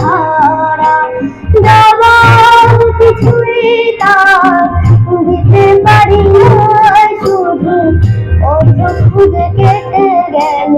সাহারা জবাব কিছুই তার দিতে পারি শুধু। অর্থ খুঁজে কেটে গেল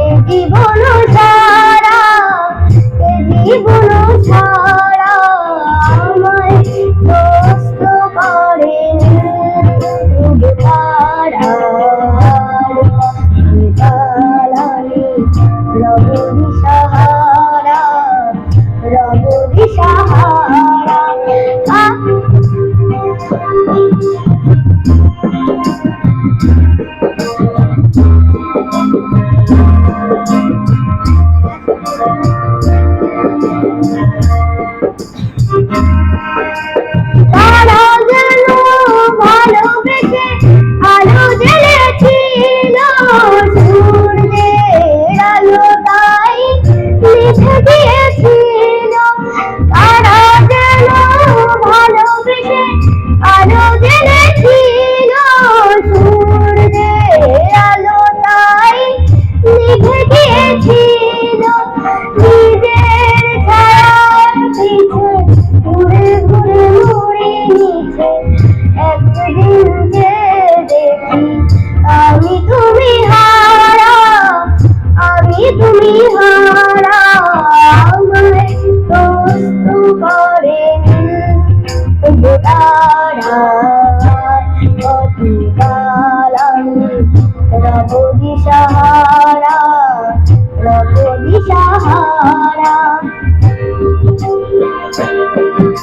এ জীবন সারা, এ জীবন সারা আমায় দোস্ত করে তুমি তারা। দিয়েছিল নিজের ছায়ার পিছে ঘুরে ঘুরে মুড়ে নিচে একদিন যে দেখি আমি তুমি হারা আমি তুমি হারা আমায় দোস্ত করে তারা অতিকাল আমি রবি সাহারা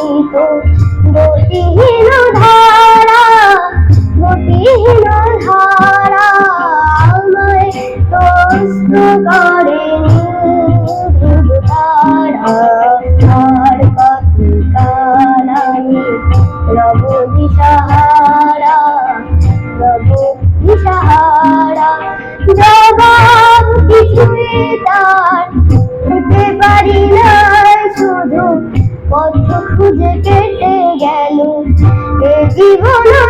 তুষারিত গতিহীন ধারা গতিহীন ধারা আমায় দোস্ত খুঁজে কেটে গেল। এ জীবন